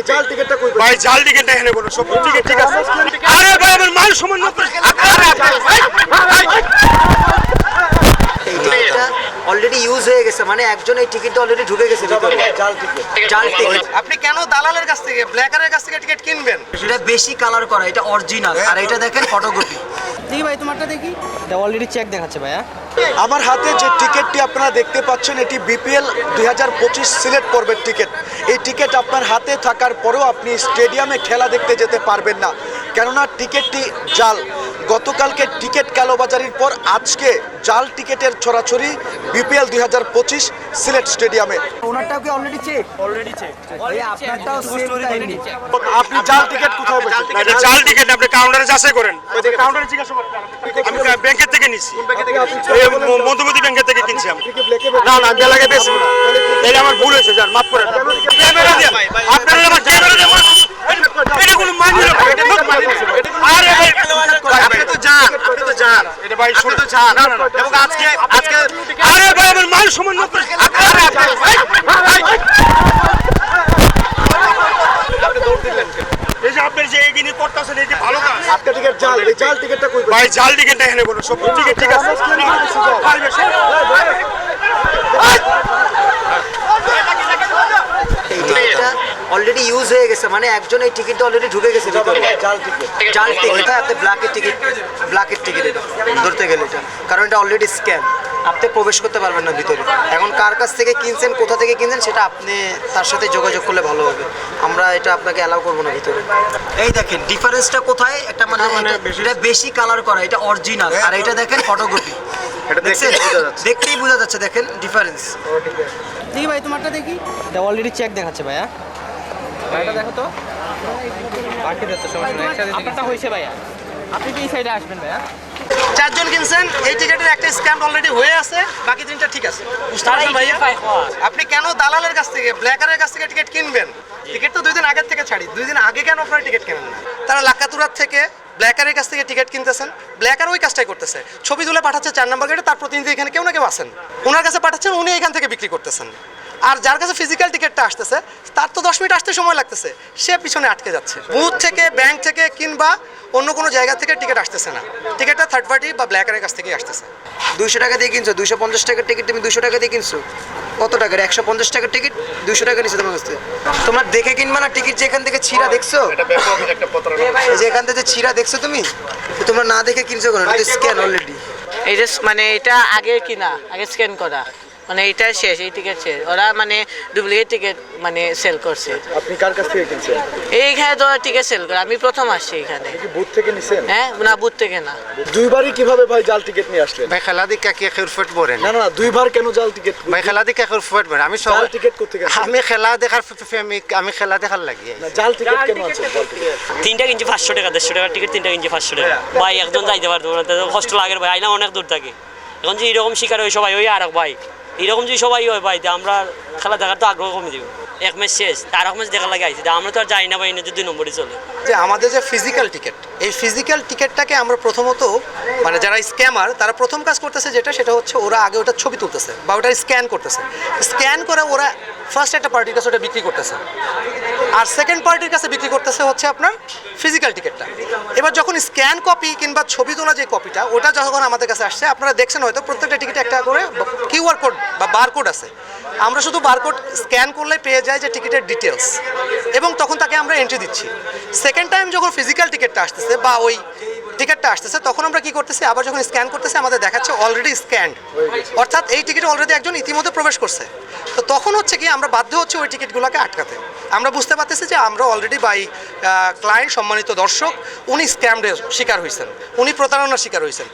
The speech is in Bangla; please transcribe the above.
এই জাল টিকিটটা কই ভাই জাল টিকিট না এখানে কোনো সব টিকিট ঠিক আছে। আরে ভাই আমার মান সম্মান নষ্ট টিকিটটা অলরেডি ইউজ হয়ে গেছে মানে একজন এই টিকিটটা অলরেডি ঢুকে গেছে ভিতরে। জাল টিকিট জাল টিকিট আপনি কেন দালালের কাছ থেকে ব্ল্যাকারের কাছ থেকে টিকিট কিনবেন? এটা বেশি কালার করা এটা অরিজিনাল আর এটা দেখেন ফটোকপি দেখি ভাই তোমারটা দেখি। এটা অলরেডি চেক দেখাচ্ছে ভাইয়া। আমার হাতে যে টিকিটটি আপনারা দেখতে পাচ্ছেন এটি বিপিএল দুই হাজার পঁচিশ সিলেট পর্বের টিকিট এই টিকিট আপনার হাতে থাকার পরেও আপনি স্টেডিয়ামে খেলা দেখতে যেতে পারবেন না। কেননা টিকিটটি জাল। গতকালকে টিকিট কালোবাজারির পর আজকে জাল টিকিটের ছড়াছড়ি বিপিএল দুই হাজার পঁচিশ সিলেট স্টেডিয়ামে। ওনারটাও কি অলরেডি চেক অলরেডি চেক আপনারটাও আপনি জাল টিকিট কোথায় পেয়েছেন জাল টিকিট আপনি কাউন্টারে যাচাই করেন। কাউন্টারে জিজ্ঞাসা করেন। আমি ব্যাংকের থেকে নিছি। মধুমতি ব্যাংকের থেকে কিনছি আমি। না না আমি বেশি এটা আমার ভুল হয়েছে যান মাফ করেন। আপনারা আমার ক্যামেরা এটা কোনো মানি না এটা কোনো মানি না। আরে ভাই আপনি তো জান আপনি তো জান এটা ভাই শুনে তো জান এবং আজকে আজকে আরে ভাই আমার মান সম্মান নষ্ট আরে ভাই এই যে আপনি যে এগিয়ে করতেছেন এটি ভালো কাজ। আপনার টিকিট জাল এই জাল টিকিটটা কই ভাই জাল টিকিট না এখানে কোনো সব টিকিট ঠিক আছে পারবে সে? এই টিকিটটা অলরেডি ইউজ হয়ে গেছে মানে একজন এই টিকিটটা অলরেডি ঢুকে গেছে ভিতরে। জাল টিকিট জাল টিকিট আপনি ব্ল্যাকের টিকিট ব্ল্যাকের টিকিট এটা ধরতে গেলে এটা। কারণ এটা অলরেডি স্ক্যান আপনি প্রবেশ করতে পারবেন না ভিতরে। এখন কার কাছ থেকে কিনছেন কোথা থেকে কিনছেন সেটা আপনি তার সাথে যোগাযোগ করলে ভালো হবে। আমরা এটা আপনাকে অ্যালাউ করব না ভিতরে। এই দেখেন ডিফারেন্সটা কোথায়? একটা মানে এটা- এটা বেশি কালার করা এটা অরিজিনাল আর এটা দেখেন ফটোকপি এটা দেখতে দেখছেন? বোঝা যাচ্ছে। দেখতেই বোঝা যাচ্ছে দেখেন ডিফারেন্স দেখি ভাই তোমারটা দেখি। এটা অলরেডি চেক দেখাচ্ছে ভাইয়া। ভাইটা দেখো তো। বাকি দেখতে সমস্যা নেই একসাথে আপনারটা হয়েছে ভাইয়া। আপনি কি এই সাইডে আসবেন ভাইয়া? চারজন কিনছেন এই টিকিটের একটা স্ক্যাম অলরেডি হয়ে আছে বাকি তিনটা ঠিক আছে। বুঝতে পারছেন ভাইয়া? আপনি কেন দালালের কাছ থেকে ব্ল্যাকারের কাছ থেকে টিকিট কিনবেন? টিকিট তো দুই দিন আগের থেকে ছাড়ি দুই দিন আগে কেন আপনারা টিকিট কেনেন না? তারা লাকাতুরার থেকে ব্ল্যাকারের কাছ থেকে টিকিট কিনতেছেন ব্ল্যাকার ওই কাজটাই করতেছে। ছবি তুলে পাঠাচ্ছে চার নম্বর গেটে তার প্রতিনিধি এখানে কেউ না কেউ আসেন ওনার কাছে পাঠাচ্ছেন উনি এখান থেকে বিক্রি করতেছেন। আর যার কাছে ফিজিক্যাল টিকিটটা আসতেছে তার তো দশ মিনিট আসতে সময় লাগতেছে। সে পিছনে আটকে যাচ্ছে। বুথ থেকে ব্যাংক থেকে কিংবা অন্য কোনো জায়গা থেকে টিকিট আসতেছে না। টিকিটটা থার্ড পার্টি বা ব্ল্যাকারের কাছ থেকেই আসতেছে। দুইশো টাকা দিয়ে কিনছো? দুইশো পঞ্চাশ টাকার টিকিট তুমি দুশো টাকা দিয়ে কিনছো? কত টাকার? একশো পঞ্চাশ টাকার টিকিট দুশো টাকা নিচ্ছে তোমার কাছ। তোমরা দেখে কিনবা না টিকিট যেখান থেকে ছিঁড়া দেখছ? এই যে এখান থেকে ছিঁড়া দেখছ তুমি? তোমরা না দেখে কিনছো কেন? স্ক্যান অলরেডি এই স- মানে এটা আগে কিনা আগে স্ক্যান করা। মানে এটা শেষ এই টিকিট শেষ। ওরা মানে ডুপ্লিকেট টিকিট মানে সেল করছে। আপনি কার কাছ থেকে কিনছেন? এইখানে তো টিকিট সেল করে আমি প্রথম আসছি এখানে কি বুথ থেকে নিছেন? হ্যাঁ না বুথ থেকে না। দুইবারই কীভাবে ভাই জাল টিকিট নিয়ে আসলেন? ভাই খেলা দিকে কি ফুট পড়েন না? না দুইবার কেন জাল টিকিট ভাই খেলা দিকে ফুট পড়েন আমি সব টিকিট করতে গেছেন আমি খেলা দেখার প্রেমিক আমি খেলা দেখার লাগি। না জাল টিকিট কেন আছে তিনটা কিনছি পাঁচশো টাকা দেড়শো টাকার টিকিট তিনটা কিনছি পাঁচশো টাকা। ভাই একজন যাইতে পারতো না কষ্ট লাগে ভাই আইনা অনেক দূর থাকে। এখন যে এরকম শিকার হয় সবাই ওই আর এক ভাই। এরকম যদি সবাই হয় ভাই আমরা খেলা দেখার তো আগ্রহ কমে দিব এক ম্যাচ শেষ, তার এক ম্যাচ দেখা লাগে আইসি আমরা তো আর যাই না ভাই না দুই নম্বরে চলে। যে আমাদের যে ফিজিক্যাল টিকিট এই ফিজিক্যাল টিকিটটাকে আমরা প্রথমত মানে যারা স্ক্যামার তারা প্রথম কাজ করতেছে যেটা, সেটা হচ্ছে ওরা আগে ওটা ছবি তুলতেছে, বা ওটা স্ক্যান করতেছে। স্ক্যান করে ওরা ফার্স্ট একটা পার্টির কাছে ওটা বিক্রি করতেছে। আর সেকেন্ড পার্টির কাছে বিক্রি করতেছে হচ্ছে আপনার ফিজিক্যাল টিকিটটা এবার যখন স্ক্যান কপি কিংবা ছবি তোলা যে কপিটা ওটা যখন আমাদের কাছে আসছে, আপনারা দেখছেন হয়তো প্রত্যেকটা টিকিটে একটা করে কিউআর কোড বা বারকোড আছে। আমরা শুধু বারকোড স্ক্যান করলে পেয়ে যাই যে টিকিটের ডিটেলস এবং তখন তাকে আমরা এন্ট্রি দিচ্ছি। সেকেন্ড টাইম যখন ফিজিক্যাল টিকিটটা আসতেছে বা ওই টিকিটটা আসতেছে, তখন আমরা কি করতেছি? আবার যখন স্ক্যান করতেছে, আমাদের দেখাচ্ছে অলরেডি স্ক্যান্ড অর্থাৎ এই টিকিটে অলরেডি একজন ইতিমধ্যে প্রবেশ করছে। তো তখন হচ্ছে কি আমরা বাধ্য হচ্ছে ওই টিকিটগুলোকে আটকাতে। আমরা বুঝতে পারতেছি যে আমরা অলরেডি বাই ক্লায়েন্ট সম্মানিত দর্শক, উনি স্ক্যামের শিকার হয়েছেন উনি প্রতারণার শিকার হয়েছেন